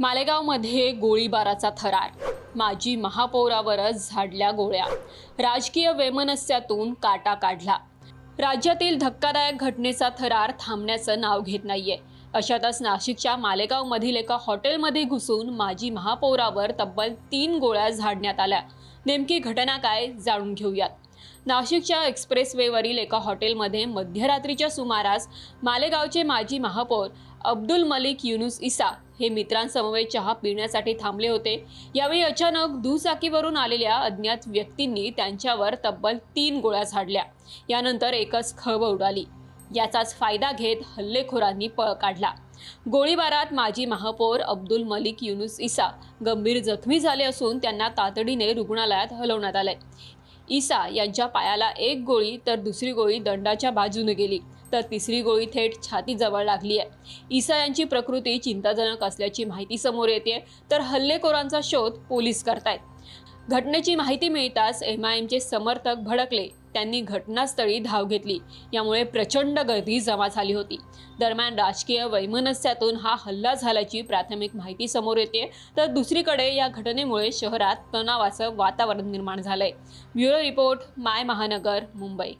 मालेगावमध्ये गोळीबाराचा थरार. माजी महापौरावरच झाडल्या गोळ्या. राजकीय वैमनस्यातून काटा काढला. राज्यातील धक्कादायक घटनेचा थरार थांबण्याचं नाव घेत नाहीये. अशातच नाशिकच्या मालेगावमधील एका हॉटेलमध्ये घुसून माजी महापौरावर तब्बल तीन गोळ्या झाडण्यात आल्या. नेमकी घटना काय जाणून घेऊयात. नाशिकच्या एक्सप्रेसवेवरील एका हॉटेलमध्ये मध्यरात्रीच्या सुमारास मालेगावचे माजी महापौर अब्दुल मलिक युनुस इसा हे मित्रांसमवेत चहा पिण्यासाठी थांबले होते. यावेळी अचानक दुचाकीवरून आलेल्या अज्ञात व्यक्तींनी त्यांच्यावर तब्बल तीन गोळ्या झाडल्या. यानंतर एकच खळबळ उडाली. याचाच फायदा घेत हल्लेखोरांनी पळ काढला. गोळीबारात माजी महापौर अब्दुल मलिक युनुस इसा गंभीर जखमी झाले असून त्यांना तातडीने रुग्णालयात हलवण्यात आले इसा यांच्या पायाला एक गोळी तर दुसरी गोळी दंडाच्या बाजूने गेली. तर तिसरी गोळी थेट छातीजवळ लागली आहे. इसा यांची प्रकृती चिंताजनक असल्याची माहिती समोर येते तर हल्लेखोरांचा शोध पोलीस करतायत. घटनेची माहिती मिळताच एम आय एमचे समर्थक भडकले. त्यांनी घटनास्थळी धाव घेतली. यामुळे प्रचंड गर्दी जमा झाली होती. दरम्यान राजकीय वैमनस्यातून हा हल्ला झाल्याची प्राथमिक माहिती समोर येते तर दुसरीकडे या घटनेमुळे शहरात तणावाचं वातावरण निर्माण झालंय. ब्युरो रिपोर्ट माय महानगर मुंबई.